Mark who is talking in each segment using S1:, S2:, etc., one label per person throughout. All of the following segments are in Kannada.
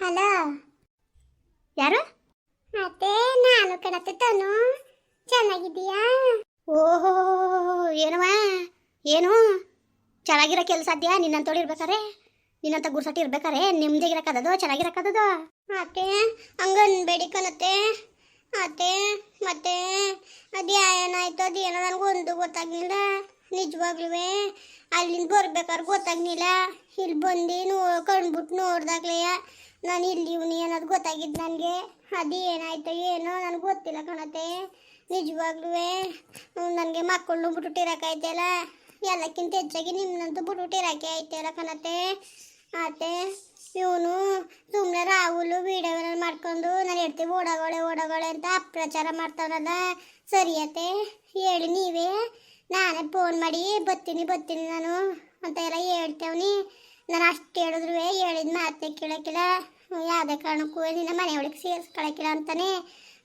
S1: ಹಲೋ?
S2: ಯಾರು?
S1: ಅತ್ತೆ ನಾನು ಕಣತ್ತೆ ತನು ಚೆನ್ನಾಗಿದ್ದೀಯಾ?
S2: ಓಹೋ ಏನವ ಏನು? ಚೆನ್ನಾಗಿರೋ ಕೆಲಸ ಸಾಧ್ಯ ನಿನ್ನಂತೋಳಿ ಇರ್ಬೇಕಾರೆ ನಿನ್ನಂತ ಗುರ್ಸಟ್ಟಿ ಇರ್ಬೇಕಾರೆ ನಿಮ್ದಿಗಿರಕ್ಕದದು ಚೆನ್ನಾಗಿರಕ್ಕದದು
S1: ಅತ್ತೆ ಹಂಗನ್ಬೇಡಿ ಕಣತ್ತೆ. ಅತ್ತೆ, ಮತ್ತೆ ಅದು ಏನಾಯ್ತು ಅದು ಏನೋ ನನಗೆ ಒಂದು ಗೊತ್ತಾಗ್ಲಿಲ್ಲ. ನಿಜವಾಗ್ಲೂ ಅಲ್ಲಿಂದ ಬರ್ಬೇಕಾದ್ರೆ ಗೊತ್ತಾಗ್ಲಿಲ್ಲ. ಇಲ್ಲಿ ಬಂದು ನೋ ಕಂಡ್ಬಿಟ್ಟು ನೋಡ್ದಾಗ್ಲೆಯ ನಾನು ಇಲ್ಲಿ ಇವನು ಅನ್ನೋದು ಗೊತ್ತಾಗಿದ್ದು ನನಗೆ? ಅದು ಏನಾಯ್ತು ಏನೋ ನನಗೆ ಗೊತ್ತಿಲ್ಲ ಕಣತೆ. ನಿಜವಾಗ್ಲೂ ನನಗೆ ಮಕ್ಕಳನ್ನು ಬಿಟ್ಟುಟ್ಟಿರಕ್ಕಾಯ್ತಲ್ಲ ಎಲ್ಲಕ್ಕಿಂತ ಹೆಚ್ಚಾಗಿ ನಿಮ್ಮನ್ನಂತೂ ಬಿಟ್ಟುಟ್ಟಿರಕ್ಕೆ ಆಯ್ತಲ್ಲ ಕಣತೆ. ಮತ್ತೆ ಇವನು ಸುಮ್ಮನೆ ರಾಹುಲು ವೀಡಿಯೋ ಮಾಡ್ಕೊಂಡು ನಾನು ಹೇಳ್ತೀವಿ ಓಡಗೋಳೆ ಓಡಗೋಳೆ ಅಂತ ಅಪ್ರಚಾರ ಮಾಡ್ತಾವನಲ್ಲ ಸರಿಯತ್ತೆ ಹೇಳಿ ನೀವೇ? ನಾನೇ ಫೋನ್ ಮಾಡಿ ಬರ್ತೀನಿ ಬರ್ತೀನಿ ನಾನು ಅಂತ ಎಲ್ಲ ಹೇಳ್ತೇವ್ನಿ. ನಾನು ಅಷ್ಟು ಹೇಳಿದ್ರು ಹೇಳಿದ ಮಾತೇ ಕೇಳೋಕ್ಕಿಲ್ಲ. ಯಾವುದೇ ಕಾರಣಕ್ಕೂ ನಿನ್ನ ಮನೆ ಒಳಗೆ ಸೇರಿಸ್ಕೊಳಕ್ಕಿಲ್ಲ ಅಂತಾನೆ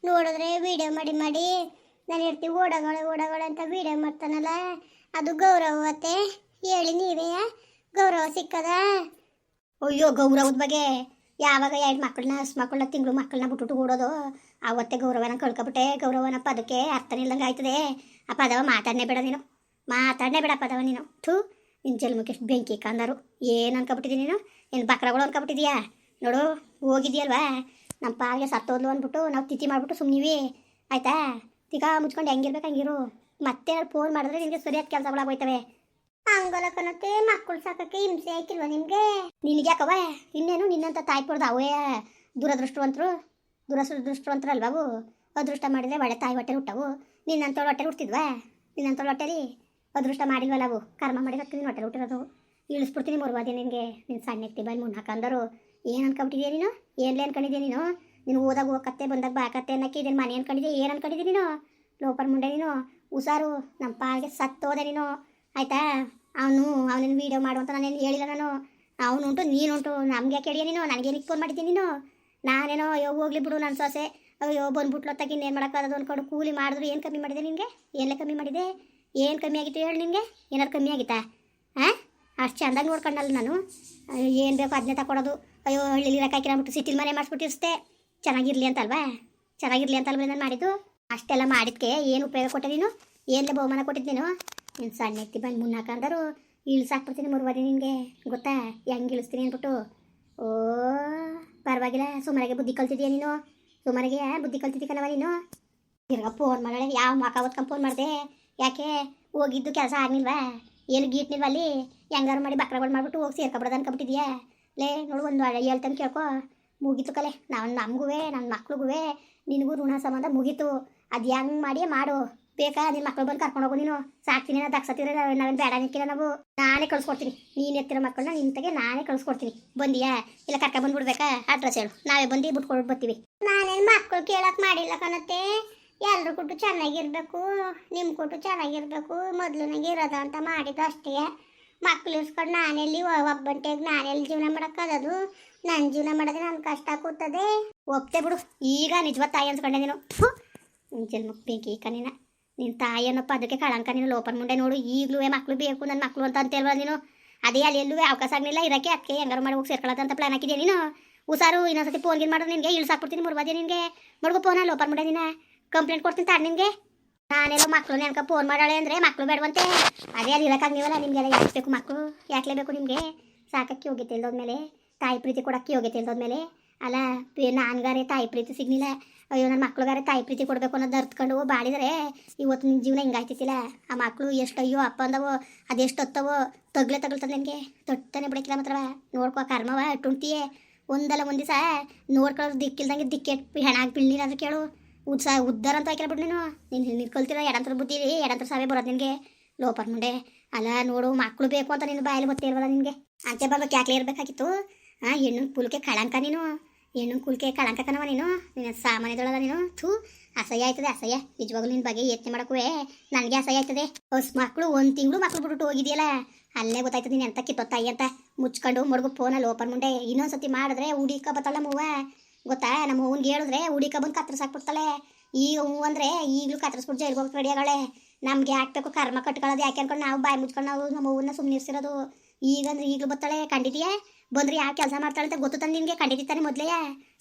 S1: ನೋಡಿದ್ರೆ ವಿಡಿಯೋ ಮಾಡಿ ಮಾಡಿ ನಾನು ಹೇಳ್ತೀವಿ ಓಡಗಳು ಓಡಗಳು ಅಂತ ವಿಡಿಯೋ ಮಾಡ್ತಾನಲ್ಲ, ಅದು ಗೌರವತೆ ಹೇಳಿ ನೀವೇ, ಗೌರವ ಸಿಕ್ಕದ?
S2: ಅಯ್ಯೋ, ಗೌರವದ ಬಗ್ಗೆ ಯಾವಾಗ ಎರಡು ಮಕ್ಕಳನ್ನ ಹಸ್ ಮಕ್ಕಳನ್ನ ತಿಂಗಳು ಮಕ್ಕಳನ್ನ ಬಿಟ್ಬಿಟ್ಟು ಓಡೋದು. ಅವತ್ತೇ ಗೌರವನ ಕಳ್ಕೊಬಿಟ್ಟೆ. ಗೌರವನ ಪದಕ್ಕೆ ಅರ್ಥನೇ ಇಲ್ದಂಗೆ ಆಯ್ತದೆ. ಆ ಪದವ ಮಾತಾಡನೇ ಬೇಡ ನೀನು. ಮಾತಾಡನೇ ಬೇಡ ಪದವ ನೀನು. ಥೂ ನಿನ್ನ ಜನ್ಮಕ್ಕೆ ಎಷ್ಟು ಬೆಂಕಿ ಕಂದರು. ಏನು ಅನ್ಕೊಬಿಟ್ಟಿದ್ದೀನಿ ನೀನು? ಏನು ಬಕ್ರಗಳು ಅನ್ಕೊಬಿಟ್ಟಿದ್ಯಾ? ನೋಡು, ಹೋಗಿದ್ಯಲ್ವಾ? ನಮ್ಮ ಪಾಲ್ಗೆ ಸತ್ತೋದ್ಲು ಅಂದ್ಬಿಟ್ಟು ನಾವು ತಿಥಿ ಮಾಡಿಬಿಟ್ಟು ಸುಮ್ಮನಿವಿ ಆಯ್ತಾ? ತಿಗ ಮುಚ್ಕೊಂಡು ಹೆಂಗಿರ್ಬೇಕು ಹಂಗಿರು. ಮತ್ತೆ ಫೋನ್ ಮಾಡಿದ್ರೆ ನಿನಗೆ ಸರಿಯಾದ ಕೆಲಸಗಳಾಗೋಯ್ತವೆ.
S1: ಹಂಗಲ್ಲ ಕಣತ್ತೆ, ಮಕ್ಕಳು ಸಾಕಕ್ಕೆ ಹಿಂಸೆ ಹಾಕಿಲ್ವ ನಿಮ್ಗೆ?
S2: ಯಾಕವ ಇನ್ನೇನು ನಿನ್ನಂತ ತಾಯಿ ಅವೇ ದುರದೃಷ್ಟವಂತರು? ದುರದೃಷ್ಟವಂತರಲ್ವಾ ಅವು? ಅದೃಷ್ಟ ಮಾಡಿದ್ರೆ ಒಳ್ಳೆ ತಾಯಿ ಹೊಟ್ಟೆ ಹುಟ್ಟವು. ನಿನ್ನಂತೋಳು ಹೊಟ್ಟೆ ಹುಟ್ಟಿದ್ವಾ? ಹೊಟ್ಟೆ ಹೊಟ್ಟೆಲಿ ಅದೃಷ್ಟ ಮಾಡಿಲ್ವಲ್ಲ ಅವು? ಕರ್ಮ ಮಾಡಿರೋದಕ್ಕೆ ನೀನು ಹೊಟ್ಟೆ ಹುಟ್ಟಿರೋದು. ಇಳಿಸ್ಬಿಡ್ತೀನಿ ಮುರುವಾದಿ ನಿನಗೆ. ನಿನ್ನ ಸಣ್ಣ ಎತ್ತಿ ಬಾಯಿ ಮುನ್ನ ಹಾಕಂದರು. ಏನು ಅನ್ಕೊಂಬಿಟ್ಟಿದ್ಯಾ ನೀನು? ಏನ್ಲೇ ಅನ್ಕೊಂಡಿದ್ಯಾ ನೀನು? ನೀನು ಓದಾಗ ಹೋಗತ್ತೆ ಬಂದಾಗ ಬಾಕತ್ತೆ ಅನ್ನಕ್ಕೆ ಇದನ್ನು ಮನೆ ಅನ್ಕೊಂಡಿದ್ಯಾ? ಏನು ಅನ್ಕೊಂಡಿದ್ಯಾ ನೀನು? ಲೋಪರ್ ಮುಂಡೆ ನೀನು? ಹುಷಾರು ನಮ್ಮ ಪಾಲ್ಗೆ ಸತ್ತೋದೆ ನೀನು. ಆಯ್ತಾ? ಅವನು ಅವನ ವೀಡಿಯೋ ಮಾಡು ಅಂತ ನಾನೇನು ಹೇಳಿಲ್ಲ ನಾನು. ಅವನುಂಟು ನೀನುಂಟು ನಮ್ಗೆ ಕೇಳಿಯ ನೀನು? ನನಗೇನಕ್ಕೆ ಫೋನ್ ಮಾಡಿದ್ದೀನಿ ನೀನು? ನಾನೇನೋ, ಅಯ್ಯೋ, ಹೋಗ್ಲಿ ಬಿಡು ನನ್ನ ಸೊಸೆ. ಅಯ್ಯೋ, ಬಂದ್ಬಿಟ್ಲು ಏನು ಇನ್ನೇನು ಮಾಡೋಕ್ಕಾಗದು ಅಂದ್ಕೊಂಡು ಕೂಲಿ ಮಾಡಿದ್ರು. ಏನು ಕಮ್ಮಿ ಮಾಡಿದೆ ನಿನಗೆ? ಏನೇ ಕಮ್ಮಿ ಮಾಡಿದೆ? ಏನು ಕಮ್ಮಿ ಆಗಿತ್ತು ಹೇಳಿ ನಿನಗೆ? ಏನಾರು ಕಮ್ಮಿ ಆಗಿತ್ತಾ? ಹಾಂ ಅಷ್ಟು ಚೆಂದಾಗಿ ನೋಡ್ಕೊಂಡಲ್ಲ ನಾನು. ಏನು ಬೇಕು ಅದನ್ನೇ ತಗೊಳೋದು ಅಯ್ಯೋ, ಹಳ್ಳಿಲಿ ನಾನ್ಬಿಟ್ಟು ಸಿಟಿಲಿ ಮನೆ ಮಾಡಿಸ್ಬಿಟ್ಟಿರ್ಸ್ತೆ ಚೆನ್ನಾಗಿರಲಿ ಅಂತಲ್ವಾ? ಚೆನ್ನಾಗಿರಲಿ ಅಂತಲ್ವ ನಾನು ಮಾಡಿದ್ದು? ಅಷ್ಟೆಲ್ಲ ಮಾಡಿದ್ಕೆ ಏನು ಉಪಯೋಗ ಕೊಟ್ಟೆ ನೀನು? ಏನೆಲ್ಲ ಬಹುಮಾನ ಕೊಟ್ಟಿದ್ದು ನೀನು? ನೀನು ಸಣ್ಣ ಎತ್ತಿ ಬಂದು ಮುನ್ನಾಕಂದರು ಇಳಿಸಾಕ್ಬಿಡ್ತೀನಿ ಮುರುವಾದಿ ನಿನಗೆ. ಗೊತ್ತಾ? ಹೆಂಗೆ ಇಳಿಸ್ತೀನಿ ಅಂದ್ಬಿಟ್ಟು. ಓ, ಪರವಾಗಿಲ್ಲ ಸುಮಾರಿಗೆ ಬುದ್ಧಿ ಕಲ್ತಿದ್ಯಾ ನೀನು? ಸುಮಾರಿಗೆ ಬುದ್ಧಿ ಕಲ್ತಿದ್ದಿ ಕಣವ ನೀನು? ತಿರ್ಗ ಫೋನ್ ಮಾಡೋಣ ಯಾವ ಮಕ ಓದ್ಕೊಂಡು ಫೋನ್ ಮಾಡಿದೆ? ಯಾಕೆ? ಹೋಗಿದ್ದು ಕೆಲಸ ಆಗ್ನಿಲ್ವಾ ಏನು ಗೀಟ್ನಿಲ್ವ ಅಲ್ಲಿ? ಹೆಂಗಾರು ಮಾಡಿ ಬಕ್ರಗಳು ಮಾಡಿಬಿಟ್ಟು ಹೋಗಿ ಸೇರ್ಕೊಬಿಡೋದು ಅನ್ಕೊಬಿಟ್ಟಿದ್ಯಾ? ಲೇ, ನೋಡು ಒಂದು ಹೇಳ್ತಾನೆ ಕೇಳ್ಕೊ. ಮುಗೀತು ಕಲೆ. ನಾವು ನಮಗೂ ನನ್ನ ಮಕ್ಳಿಗೂ ನಿನಗೂ ಋಣ ಸಂಬಂಧ ಮುಗೀತು. ಅದು ಹೆಂಗೆ ಮಾಡಿ ಮಾಡು. ಬೇಕಾ? ನಿನ್ನ ಮಕ್ಳು ಬಂದು ಕರ್ಕೊಂಡು ಹೋಗು ನೀನು. ಸಾಕ್ತೀನಿ ನಾ ದಕ್ಸತ್ತಿರ ನಾವೇನು ಬೇಡ ನಿಕ್ಕಿಲ್ಲ ನಾವು. ನಾನೇ ಕಳ್ಸ್ಕೊಡ್ತೀನಿ. ನೀನು ಎತ್ತಿರೋ ಮಕ್ಕಳನ್ನ ನಿಂತಾಗೆ ನಾನೇ ಕಳ್ಸ್ಕೊಡ್ತೀನಿ. ಬಂದಿಯಾ? ಇಲ್ಲ ಕರ್ಕ ಬಂದ್ಬಿಡ್ಬೇಕಾ ಅಡ್ರೆಸ್ ಹೇಳು. ನಾವೇ ಬಂದು ಬಿಟ್ಕೊಂಡು ಬರ್ತೀವಿ.
S1: ನಾನೇನು ಮಕ್ಕಳು ಕೇಳಕ್ಕೆ ಮಾಡಿಲ್ಲ ಕಣತ್ತೆ. ಎಲ್ರು ಕೊಟ್ಟು ಚೆನ್ನಾಗಿರ್ಬೇಕು. ನಿಮ್ಮ ಕೊಟ್ಟು ಚೆನ್ನಾಗಿರ್ಬೇಕು. ಮೊದಲು ನಂಗೆ ಇರೋದ ಅಂತ ಮಾಡಿದ್ದು ಅಷ್ಟೇ. ಮಕ್ಕಳು ಇಸ್ಕೊಂಡು ನಾನೆಲ್ಲಿ ಒಬ್ಬಂಟೆಗೆ ನಾನೆಲ್ಲಿ ಜೀವನ ಮಾಡೋಕ್ಕಾಗದು ನನ್ನ ಜೀವನ ಮಾಡೋದೇ ನನ್ನ ಕಷ್ಟ ಕೂತದೆ.
S2: ಒಪ್ತೆ ಬಿಡು. ಈಗ ನಿಜವಾದ ತಾಯಿ ಅನ್ಸ್ಕೊಂಡೆ ನೀನು. ಜನ್ಮಕ್ಕೆ ಬೆಂಕಿ ಕಣ್ಣಿನ ನಿನ್ನ ತಾಯಿ ಏನಪ್ಪ ಅದಕ್ಕೆ ಕಳಂಕ ನೀನು ಲೋಪನ್ ಮುಂಡೆ ನೋಡು. ಈಗಲೂ ಮಕ್ಳು ಬೇಕು ನನ್ನ ಮಕ್ಳು ಅಂತ ಅಂತೇಳ್ವ ನೀನು? ಅದೇ ಅಲ್ಲಿ ಎಲ್ಲೂ ಅವಕಾಶ ಆಗಲಿಲ್ಲ ಇರಕ್ಕೆ ಅದಕ್ಕೆ ಹೆಂಗಾರು ಮಾಡಿ ಹೋಗಿ ಸೇರ್ಕೊಳ್ಳೋದು ಅಂತ ಪ್ಲಾನ್ ಹಾಕಿದ್ಯಾ ನೀನು? ಹುಷಾರು, ಇನ್ನೊಂದ್ಸತಿ ಫೋನ್ ಗಿನ್ ಮಾಡಿದ್ರೆ ನಿನಗೆ ಇಳಿಸಾಕ್ಬಿಡ್ತೀನಿ ಮುರ್ಬಾದಿ ನಿನಗೆ. ಮಡ್ಗು ಫೋನ ಲೋಪನ್ ಮುಂಡೆ ನೀನು. ಕಂಪ್ಲೇಂಟ್ ಕೊಡ್ತೀನಿ ತಾಡು ನಿನಗೆ. ನಾನೆಲ್ಲ ಮಕ್ಕಳು ನೆನ್ಕ ಫೋನ್ ಮಾಡಾಳೆ ಅಂದರೆ ಮಕ್ಕಳು ಬೇಡವಂತೆ. ಅದೇ ಅಲ್ಲಿ ಇರೋಕ್ಕಾಗ್ನಿವಲ್ಲ ನಿಮಗೆಲ್ಲ ಯಾಕೆ ಬೇಕು ಮಕ್ಕಳು ಯಾಕೆ ಬೇಕು ನಿಮಗೆ ಸಾಕಕ್ಕೆ ಹೋಗಿ ಇಲ್ದೋದ್ಮೇಲೆ ತಾಯಿ ಪ್ರೀತಿ ಕೊಡಕ್ಕೆ ಹೋಗಿತ್ತು ಇಲ್ದೋದ್ಮೇಲೆ ಅಲ್ಲ ನಾನ್ಗಾರೆ ತಾಯಿ ಪ್ರೀತಿ ಸಿಗ್ಲಿಲ್ಲ. ಅಯ್ಯೋ ನನ್ನ ಮಕ್ಳುಗಾರೆ ತಾಯಿ ಪ್ರೀತಿ ಕೊಡಬೇಕು ಅನ್ನೋದು ಅರ್ತ್ಕೊಂಡು ಬಾಳಿದರೆ ಇವತ್ತು ನಿನ್ನ ಜೀವನ ಹಿಂಗಾಯ್ತಿತ್ತಿಲ್ಲ. ಆ ಮಕ್ಕಳು ಎಷ್ಟು ಅಯ್ಯೋ ಅಪ್ಪ ಅಂದವೋ, ಅದೆಷ್ಟು ಹೊತ್ತವೋ, ತಗ್ಲೆ ತಗಲ್ತದೆ ನನಗೆ. ತೊಟ್ಟನೆ ಬಿಡಕ್ಕಿಲ್ಲ ಮಾತ್ರವ. ನೋಡ್ಕೋ ಕರ್ಮವ ಟುಂಟಿಯೇ. ಒಂದಲ್ಲ ಒಂದು ದಿವಸ ನೋಡ್ಕೊಳ್ಳೋದು ದಿಕ್ಕಿಲ್ದಂಗೆ ದಿಕ್ಕೆ ಹೆಣಾಗಿ ಬೀಳ್ಲಿಲ್ಲ ಅಂದ್ರೆ ಕೇಳು. ಉತ್ಸ ಉದ್ದಾರ ಅಂತ ಹಾಕಿಲ್ಲ ಬಿಡು ನೀನು. ನೀನು ನಿಂತ್ಕೊಳ್ತೀರ, ಎಡಂತರ ಬುದ್ಧಿ ಎಡಂತರ ಸಾವೇ ಬರೋದು ನಿನಗೆ. ಲೋಪರ್ ಮುಂಡೆ. ಅಲ್ಲ, ನೋಡು ಮಕ್ಕಳು ಬೇಕು ಅಂತ ನಿನ್ನ ಬಾಯಲ್ಲಿ ಇರಬಲ್ಲ ನಿನಗೆ. ಅಂಚೆ ಬರ್ಬೇಕು ಯಾಕೆ ಇರಬೇಕಾಗಿತ್ತು? ಹಾಂ ಹೆಣ್ಣು ಕುಲ್ಕೆ ಕಳಂಕ ನೀನು. ಹೆಣ್ಣು ಕುಲ್ಕೆ ಕಳಂಕ ನೀನು. ನಿನ್ನ ಸಾಮಾನ್ಯದೊಳದ ನೀನು. ಥೂ, ಅಸಹ್ಯ ಆಯ್ತದೆ, ಅಸಹ್ಯ. ನಿಜವಾಗ್ಲೂ ನಿನ್ನ ಬಗ್ಗೆ ಯತ್ನೆ ಮಾಡಕ್ಕೂ ನನಗೆ ಅಸಹ್ಯ ಆಯ್ತದೆ. ಹೊಸ ಮಕ್ಕಳು ಒಂದು ತಿಂಗಳು ಮಕ್ಕಳು ಬಿಟ್ಬಿಟ್ಟು ಹೋಗಿದೆಯಲ್ಲ. ಅಲ್ಲೇ ಗೊತ್ತಾಯ್ತದೆ ನೀನು ಎಂತ ಕಿತ್ತೊತ್ತಾಯಿ ಅಂತ. ಮುಚ್ಕೊಂಡು ಮಡ್ಗು ಫೋನಲ್ಲಿ ಓಪನ್ ಮುಂಡೆ ಇನ್ನೊಂದ್ಸತಿ ಮಾಡಿದ್ರೆ ಹುಡಿಕ ಬತ್ತಲ್ಲ ಮೂವ. ಗೊತ್ತಾ? ನಮ್ಮ ಅವ್ನಿಗೆ ಹೇಳಿದ್ರೆ ಹುಡಿಕ ಬಂದು ಕತ್ತರಿಸಾಕ್ಬಿಡ್ತಾಳೆ ಈಗ ಹೂ ಅಂದರೆ ಈಗಲೂ ಕತ್ತರಿಸ್ಬಿಟ್ಟು ಜೈಲ್ಗೆ ಹೋಗಿ ರೆಡಿ ಆಗಾಳೆ. ನಮ್ಗೆ ಹಾಕ್ಬೇಕು ಕರ್ಮ ಕಟ್ಕೊಳ್ಳೋದು ಯಾಕೆ ಅನ್ಕೊಂಡು ನಾವು ಬಾಯಿ ಮುಚ್ಕೊಂಡು ನಾವು ನಮ್ಮ ಹೂವನ್ನ ಸುಮ್ಮನೆ ಇರ್ಸಿರೋದು ಈಗಂದ್ರೆ ಈಗಲೂ ಬತ್ತಾಳೆ. ಕಂಡಿದ್ಯಾ? ಬಂದ್ರೆ ಯಾವ ಕೆಲಸ ಮಾಡ್ತಾಳೆ ಅಂತ ಗೊತ್ತು ತಾನೆ ನಿನಗೆ? ಕಂಡಿದ್ದಾನೆ ಮೊದಲೇ?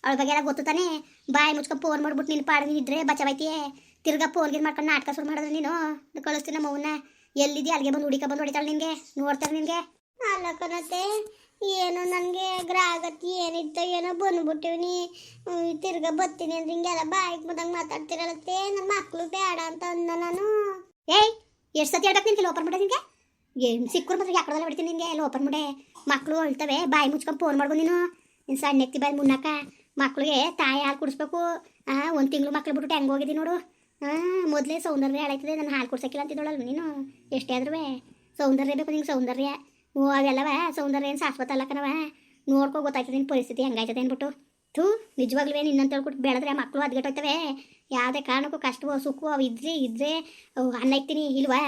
S2: ಅವಳ ಬಗ್ಗೆ ಎಲ್ಲ ಗೊತ್ತು ತಾನೆ? ಬಾಯಿ ಮುಚ್ಕೊಂಡು ಫೋನ್ ಮಾಡ್ಬಿಟ್ಟು ನಿನ್ನ ಪಾಡ್ ನೀನಿದ್ರೆ ಇದ್ರೆ ಬಚಾವೈತಿಯೇ ತಿರ್ಗಾ ಫೋನ್ಗೆ ಮಾಡ್ಕೊಂಡು ನಾಟಕ ಶುರು ಮಾಡಿದ್ರೆ ನೀನು? ಕಳಿಸ್ತೀನಿ ನಮ್ಮ ಅವನ್ನ ಎಲ್ಲಿದ್ದಿ ಅಲ್ಲಿಗೆ ಬಂದು ಹುಡುಕ ಬಂದು ಹೊಡಿತಾಳೆ ನಿನಗೆ? ನೋಡ್ತಾರೆ ನಿನಗೆ?
S1: ಅಲ್ಲ ಕಣತೆ ಏನು ನನಗೆ ಗ್ರಾಹಕತಿ ಏನಿತ್ತು ಏನೋ ಬಂದ್ಬಿಟ್ಟಿವ್ನಿ ತಿರ್ಗ ತಿರ್ಗಾ ಬರ್ತೀನಿ ಅಂದ್ರೆ ಹಿಂಗೆಲ್ಲ ಬಾಯಿ ಬಂದಂಗೆ ಮಾತಾಡ್ತಿರಲತ್ತೆ ನನ್ನ ಮಕ್ಕಳು ಬೇಡ ಅಂತ ಅಂದ ನಾನು.
S2: ಏಯ್ ಎಷ್ಟು ಸತಿ ಹೇಳ್ಬೇಕು ನಿನಗೆ ಓಪನ್ ಬಿಡ ನಿನಗೆ ಏನು ಸಿಕ್ಕರು ಮಾತ್ರ ಯಾಕಡಲ್ಲ ಬಿಡ್ತೀನಿ ನಿನಗೆ ಓಪನ್ ಮುಡೆ ಮಕ್ಕಳು ಅಳ್ತವೆ, ಬಾಯಿ ಮುಚ್ಕೊಂಡು ಫೋನ್ ಮಾಡ್ಬೋದು ನೀನು. ನಿನ್ನ ಸಣ್ಣ ಎತ್ತಿ ಬಾಯಿ ಮುನ್ನಾಕ ಮಕ್ಳಿಗೆ ತಾಯಿ ಹಾಲು ಕುಡಿಸ್ಬೇಕು. ಒಂದು ತಿಂಗಳು ಮಕ್ಳು ಬಿಟ್ಟು ಹೆಂಗೆ ಹೋಗಿದ್ದೀನಿ ನೋಡು. ಹಾಂ ಮೊದಲೇ ಸೌಂದರ್ಯ ಹಾಳಾಯ್ತದೆ, ನಾನು ಹಾಲು ಕುಡ್ಸಕ್ಕಿಲ್ಲ ಅಂತಿದ್ದೋಳಲ್ಲ ನೀನು? ಎಷ್ಟೇ ಆದ್ರೂ ಸೌಂದರ್ಯ ಬೇಕು ನಿಂಗೆ ಸೌಂದರ್ಯ. ಓ, ಅವೆಲ್ಲವ ಸೌಂದರ್ಯ ಏನು ಶಾಶ್ವತ ಅಲ್ಲ ಕಣವ ನೋಡ್ಕೊ ಗೊತ್ತಾಯ್ತದೆ ನಿನ್ನ ಪರಿಸ್ಥಿತಿ ಹೆಂಗಾಯ್ತದೆ ಅಂದ್ಬಿಟ್ಟು. ಥೂ ನಿಜವಾಗ್ಲೂ ನಿನ್ನಂತ ಹೇಳ್ಬಿಟ್ಟು ಬೆಳೆದ್ರೆ ಮಕ್ಕಳು ಅದ್ಗೆಟ್ಟೋಯ್ತವೆ. ಯಾವುದೇ ಕಾರಣಕ್ಕೂ ಕಷ್ಟವೋ ಸುಖವೋ ಅವು ಇದ್ರೆ ಇದ್ರೆ ಅವು ಅನ್ನ ಇಕ್ತೀನಿ ಇಲ್ವಾ?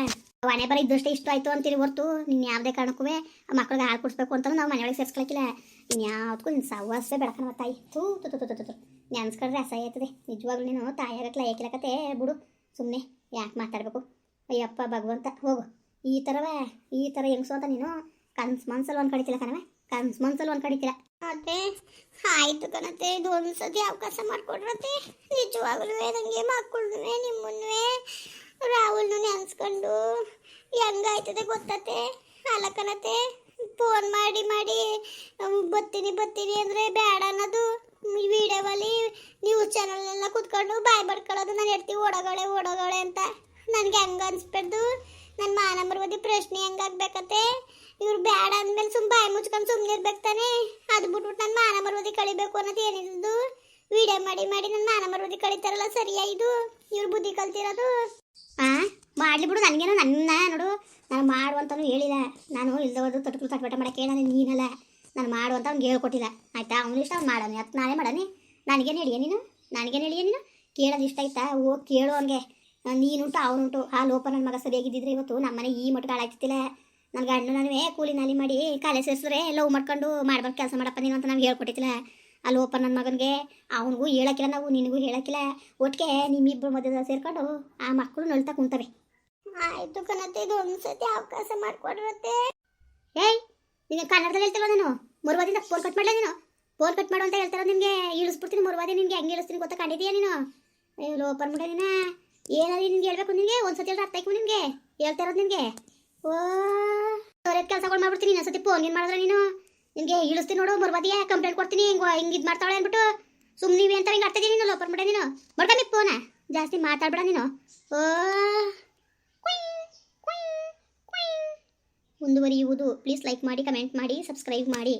S2: ಹಣೆ ಬರ ಇದ್ದಷ್ಟೇ ಇಷ್ಟ ಆಯ್ತು ಅಂತೀರಿ ಹೊರ್ತು, ನೀನು ಯಾವುದೇ ಕಾರಣಕ್ಕೂ ಮಕ್ಳಿಗೆ ಹಾಲು ಕುಡಿಸ್ಬೇಕು ಅಂತ ನಾವು ಮನೆಯೊಳಗೆ ಸೇರ್ಸ್ಕೊಳಕಿಲ್ಲ. ಇನ್ನು ಯಾವ್ದಕ್ಕೂ ನಿನ್ನ ಬೆಳಕ ಬೆಳಕನವ ತಾಯಿ. ತು ತು ತು ತು ನೆನ್ಸ್ಕೊಂಡ್ರೆ ಅಸಹ್ಯ ಆಯ್ತದೆ. ನಿಜವಾಗ್ಲೂ ನೀನು ತಾಯಿ ಆಗಕ್ಕೆ ಲಯಕಿಲಕತೆ ಬಿಡು. ಸುಮ್ಮನೆ ಯಾಕೆ ಮಾತಾಡಬೇಕು? ಅಯ್ಯಪ್ಪ, ಭಗವಂತ, ಹೋಗು. ಈ ಥರವೇ ಈ ಥರ ಹೆಂಗ್ಸು ಅಂತ ನೀನು ಕನ್ಸ್ ಮನ್ಸಲ್ಲಿ ಒಂದು ಕಡಿತಿಲ್ಲ ಕಣವೆ ಕನ್ಸ್ ಮನ್ಸಲ್ಲಿ ಒಂದು ಕಡಿತಿಲ್ಲ
S1: ಅದೇ ಆಯ್ತು ಕಣತೆ ಇದು ಒಂದ್ಸತಿ ಅವಕಾಶ ಮಾಡಿಕೊಡ್ರತೆ. ನಿಜವಾಗ್ಲೂ ನನಗೆ ಮಕ್ಕಳು ನಿಮ್ಮನ್ನೇ ರಾಹುಲ್ನು ನೆನ್ಸ್ಕೊಂಡು ಹೆಂಗಾಯ್ತದೆ ಗೊತ್ತತೆ ಅಲಕನತೆ ಫೋನ್ ಮಾಡಿ ಮಾಡಿ ಬತ್ತೀನಿ ಬರ್ತೀನಿ ಅಂದರೆ ಬೇಡ ಅನ್ನೋದು ವಿಡಿಯೋವಲ್ಲಿ ನ್ಯೂಸ್ ಚಾನಲ್ನೆಲ್ಲ ಕುತ್ಕೊಂಡು ಬಾಯ್ ಬಡ್ಕೊಳ್ಳೋದು ನಾನು ಇರ್ತೀವಿ ಓಡೋಗಳೆ ಓಡೋಗಳೆ ಅಂತ. ನನಗೆ ಹೆಂಗ ಅನ್ಸ್ಬಿಡ್ದು? ನನ್ನ ಮಾನ ಮರ್ಯಾದೆ ಪ್ರಶ್ನೆ ಹೆಂಗಾಗ್ಬೇಕತ್ತೆ ಇವ್ರು ಬೇಡ ಅಂದ್ಮೇಲೆ ಸುಮ್ ಬಾಯಿ ಮುಚ್ಕೊಂಡು ಸುಮ್ಮನೆ ಇರ್ಬೇಕು ತಾನೆ? ಅದು ಬಿಟ್ಬಿಟ್ಟು ನನ್ನ ಮಾನ ಮರ್ಯಾದೆ ಕಳಿಬೇಕು ಅನ್ನೋದು ಏನಿದ್ದು ಮಾಡಿ ಮಾಡಿ ನನ್ನ ಮಾನ ಮರುದಿ ಕಳಿತಾರಲ್ಲ, ಸರಿಯಾ ಇದು? ಇವ್ರು ಬುದ್ಧಿ ಕಲ್ತಿರೋದು?
S2: ಆ? ಮಾಡ್ಲಿ ಬಿಡು ನನಗೇನು ನನ್ನ, ನೋಡು, ನಾನು ಮಾಡು ಅಂತಾನು ಹೇಳಿಲ್ಲ. ನಾನು ಇಲ್ದವದು ತಟ್ಕಲು ತಟ್ಬಟ ಮಾಡಕ್ಕೆ ಹೇಳ ನೀನಲ್ಲ. ನಾನು ಮಾಡು ಅಂತ ಅವ್ನಿಗೆ ಹೇಳ್ಕೊಟ್ಟಿಲ್ಲ. ಆಯ್ತಾ? ಅವ್ನು ಇಷ್ಟ, ಅವ್ನು ಮಾಡೋನು. ಅತ್ ನಾನೇ ಮಾಡನಿ? ನನಗೇನು ಹೇಳಿಯ ನೀನು? ನನಗೇನು ಹೇಳಿಯ ನೀನು? ಕೇಳೋದು ಇಷ್ಟ ಆಯ್ತಾ? ಹೋಗಿ ಕೇಳು ಅವನಿಗೆ. ನೀನುಂಟು, ಅವನುಂಟು. ಆ ಲೋಪ ನನ್ನ ಮಗ ಸರಿಯಾಗಿದ್ದಿದ್ರೆ ಇವತ್ತು ನಮ್ಮನೆ ಈ ಮಟ್ಟ ಹಾಳಾಗ್ತಿಲ್ಲ ನನ್ನ ಗಂಡು ನಾನುವೇ ಕೂಲಿ ನಾಲಿ ಮಾಡಿ ಕಾಲೇಜ್ ಸೇರಿಸಿದ್ರೆ ಲವ್ ಮಾಡ್ಕೊಂಡು ಮಾಡ್ಬಾರ್ದು ಕೆಲಸ ಮಾಡಪ್ಪ ನೀನು ಅಂತ ನಾವು ಹೇಳ್ಕೊಟ್ಟಿದ್ದಿಲ್ಲ ಲೋಪ ನನ್ನ ಮಗನಿಗೆ, ಅವನಿಗೂ ಹೇಳಕ್ಕಿಲ್ಲ ನಾವು, ನಿನಗೂ ಹೇಳಕ್ಕಿಲ್ಲ. ಒಟ್ಟಿಗೆ ನಿಮ್ಮಿಬ್ಬರು ಮಧ್ಯದ ಸೇರ್ಕೊಂಡು ಆ ಮಕ್ಕಳು ನಳ್ತಾ ಕುಂತವೆ.
S1: ಆಯ್ತು ಕಣತ್ತೆ, ಇದು ಒಂದ್ಸತಿ ಅವಕಾಶ ಮಾಡಿಕೊಡ್ರತ್ತೆ.
S2: ಏಯ್, ನಿನ್ನ ಕನ್ನಡದಲ್ಲಿ ಹೇಳ್ತಿರೋ ನಾನು? ಮುರುವಾದಿಂದ ಫೋನ್ ಕಟ್ ಮಾಡಲ ನೀನು? ಫೋನ್ ಕಟ್ ಮಾಡು ಅಂತ ಹೇಳ್ತಾರ ನಿನಗೆ ಇಳಿಸ್ಬಿಡ್ತೀನಿ ಮುರುವಾದಿ ನಿನಗೆ ಹೆಂಗೆ ಇಳಿಸ್ತೀನಿ ಗೊತ್ತಾ ಕಂಡಿದೀಯ ನೀನು? ಅಯ್ಯೋ ಲೋಪರ್ ಮುಡ ನೀನ? ಏನಾದ್ರು ನಿನ್ಗೆ ಹೇಳ್ಬೇಕು ನಿನಗೆ? ಒಂದ್ಸತಿ ಹೇಳಿದ್ರೆ ಅರ್ಥ ಆಯ್ಕು ನಿನಗೆ ಹೇಳ್ತಾ ಇರೋದು ನಿನಗೆ ಓ ಕೆಲಸ ಕೆಲಸಗಳು ಮಾಡ್ಬಿಡ್ತೀನಿ, ಇನ್ನೊಂದ್ಸತಿ ಫೋನ್ ಏನು ಮಾಡಿದ್ರೆ ನೀನು? ನಿನಗೆ ಇಳಿಸ್ತೀನಿ ನೋಡು ಮುರುವಾದಿಯ ಕಂಪ್ಲೇಂಟ್ ಕೊಡ್ತೀನಿ, ಹಿಂಗೆ ಹಿಂಗೆ ಇದು ಮಾಡ್ತಾಳೆ ಅಂದ್ಬಿಟ್ಟು ಸುಮ್ಮನೆ ಅಂತ ಹಿಂಗೆ ಆಡ್ತಿದೀನಿ ನೀನು, ಲೋಪರ್ ನೀನು? ಮಾಡ್ಕೊಂಡಿ ಫೋನ ಜಾಸ್ತಿ ಮಾತಾಡ್ಬೇಡ ನೀನು. ಓ ಮುಂದುವರಿಯುವುದು. ಪ್ಲೀಸ್ ಲೈಕ್ ಮಾಡಿ ಕಮೆಂಟ್ ಮಾಡಿ ಸಬ್ಸ್ಕ್ರೈಬ್ ಮಾಡಿ.